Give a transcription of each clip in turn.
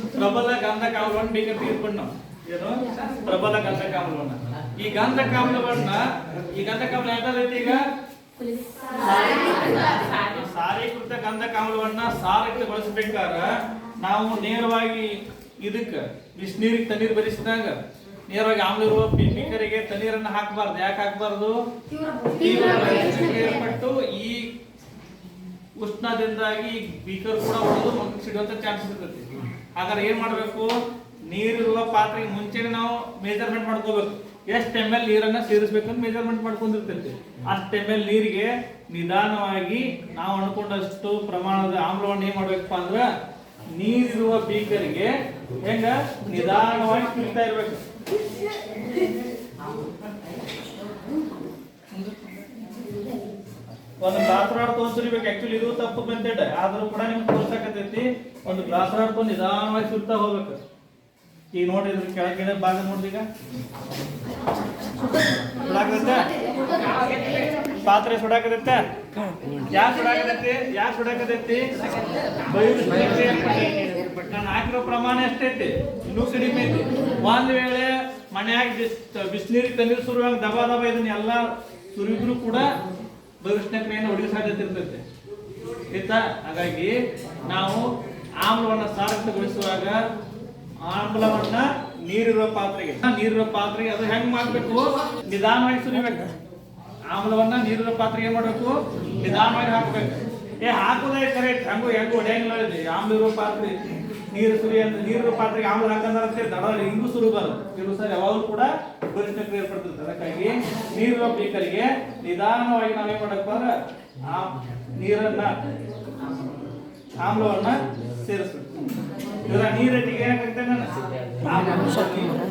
ಪ್ರಬಲ ಗಂಧಕಾಮ್ಲವನ್ನು ಬೇಗ ನಾವು ಏನು? ಪ್ರಬಲ ಗಂಧಕಾಮ್ಲವನ್ನ ಈ ಗಂಧಕಾಮ್ಲವನ್ನ ಈ ಗಂಧಕಾಮ್ಲ ಯಾವ್ದೈತಿ ಈಗ? ಸಾರೀಕೃತ ಗಂಧಕಾಮ್ಲವನ್ನ ಸಾರಕ್ತಗೊಳಿಸಬೇಕಾದ್ರ ನಾವು ನೇರವಾಗಿ ಇದಕ್ಕೆ ಬಿಸಿನೀರಿಗೆ ತಣ್ಣೀರು ಬರಿಸಿದಾಗ, ನೇರವಾಗಿ ಆಮ್ಲ ಇರುವ ಬೀಕರಿಗೆ ತಣ್ಣೀರನ್ನ ಹಾಕಬಾರ್ದು. ಯಾಕೆ ಹಾಕಬಾರ್ದು? ಉಷ್ಣದಿಂದಾಗಿ ಬೀಕರ್ ಕೂಡ ಒಡೆದು ಮಗುಗೆ ಸಿಡುವಂತ ಚಾನ್ಸಸ್ ಇರ್ತೈತಿ ಹಾಗಾದ್ರೆ ಏನ್ ಮಾಡ್ಬೇಕು? ನೀರಿರುವ ಪಾತ್ರೆಗೆ ಮುಂಚೆನೆ ನಾವು ಮೇಜರ್ಮೆಂಟ್ ಮಾಡ್ಕೋಬೇಕು. ಎಷ್ಟು ಎಂ ಎಲ್ ನೀರನ್ನ ಸೇರಿಸ್ಬೇಕಂತ ಮೇಜರ್ಮೆಂಟ್ ಮಾಡ್ಕೊಂಡಿರ್ತೈತಿ ಅಷ್ಟು ಎಂ ಎಲ್ ನೀರಿಗೆ ನಿಧಾನವಾಗಿ ನಾವು ಅನ್ಕೊಂಡಷ್ಟು ಪ್ರಮಾಣದ ಆಮ್ಲವನ್ನು ಏನ್ ಮಾಡ್ಬೇಕಪ್ಪ ಅಂದ್ರ ನೀರಿರುವ ಬೀಕರಿಗೆ ಹೆಂಗ? ನಿಧಾನವಾಗಿ ತಿಂತಾ ಇರ್ಬೇಕು. ಒಂದು ಗ್ಲಾಸ್ ರಾಡ್ ಸುರಿಬೇಕು. ಆಕ್ಚುಲಿ ಇದು ತಪ್ಪು ಮೆಥಡ್ ಆದ್ರೂ ಕೂಡ ನಿಮ್ಗೆ ತೋರ್ಸಕತೈತಿ ಒಂದು ಗ್ಲಾಸ್ ರಾಡ್ ನಿಧಾನವಾಗಿ ಸುರ್ತಾ ಹೋಗ್ಬೇಕು. ಈಗ ನೋಡ್ರಿ ಇದ್ರ ಕೆಳಗಡೆ ಭಾಗ ನೋಡ್ರಿ ಈಗ. ಪಾತ್ರೆ ಸುಡಾಕತೈತೆ ಯಾಕೆ ಸುಡಾಕತೈತಿ ಯಾ ಸುಡಾಕತೈತಿ ನಾನು ಹಾಕಿರೋ ಪ್ರಮಾಣ ಎಷ್ಟೈತಿ? ಇನ್ನೂ ಕಡಿಮೆ ಐತಿ ಒಂದ್ ವೇಳೆ ಮನ್ಯಾಗ ಬಿಸ್ ಬಿಸಿನೀರಿಗೆ ತಣ್ಣೀರು ಸುರುವಾಗ ದಬಾ ದಬ ಇದನ್ನ ಎಲ್ಲ ಸುರಿದ್ರು ಕೂಡ ಬಹಿಷ್ಣ ಕ್ರಿಯೆಯನ್ನು ಹೊಡೆಯುವ ಸಾಧ್ಯತೆ ಇರ್ತೈತೆ. ಆಯ್ತಾ? ಹಾಗಾಗಿ ನಾವು ಆಮ್ಲವನ್ನು ಸಾರಕ್ತಗೊಳಿಸುವಾಗ ಆಮ್ಲವನ್ನ ನೀರಿರೋ ಪಾತ್ರೆಗೆ. ನೀರಿರೋ ಪಾತ್ರೆಗೆ ಅದು ಹೆಂಗ್ ಮಾಡ್ಬೇಕು? ನಿಧಾನವಾಗಿ ಸುರಿಬೇಕು. ಆಮ್ಲವನ್ನ ನೀರಿರೋ ಪಾತ್ರೆಗೆ ಏನ್ ಮಾಡ್ಬೇಕು? ನಿಧಾನವಾಗಿ ಹಾಕ್ಬೇಕು. ಏ, ಹಾಕುದೇ ಕರೆಕ್ಟ್ ಹಂಗು ಹೆಂಗು ಹೊಡೆಯಂಗಿಲ್ಲ. ಆಮ್ಲ ಇರೋ ಪಾತ್ರೆ. ನೀರು ಸುರಿ ಅಂತ ನೀರಿನ ಪಾತ್ರೆಗೆ ಆಮ್ಲ ಹಾಕಂದ್ರೆ ಅಂತ ದಡ ಹಿಂಗೂ ಸುರುಬಾರದು ಕೆಲವು ಸರ್ ಯಾವಾಗಲೂ ಕೂಡ ಗರಿಷ್ಠ ಕ್ರಿಯೆ ಪಡ್ತಿರ್ತದೆ ಅದಕ್ಕಾಗಿ ನೀರಿನ ಬೇಕರಿಗೆ ನಿಧಾನವಾಗಿ ನಾವೇನ್ ಮಾಡಬೇಕು ಬಂದ್ರೆ ಆ ನೀರನ್ನ ಆಮ್ಲವನ್ನ ಸೇರಿಸ್ಬೇಕು. ಇವರ ನೀರಟ್ಟಿಗೆ ಏನಾಗುತ್ತೆ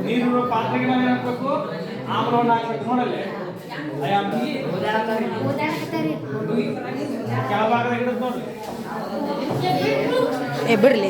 ನೀರಿರುವ ಪಾತ್ರೆಗೆ ನಾವು ಏನ್ ಹಾಕ್ಬೇಕು? ಆಮ್ಲವನ್ನ ಹಾಕ್ಬೇಕು. ನೋಡಲ್ಲಿ. ಯಾವಾಗ ಹಿಡಿದ್ ನೋಡ್ರಿ? ಏ ಬಿಡ್ಲಿ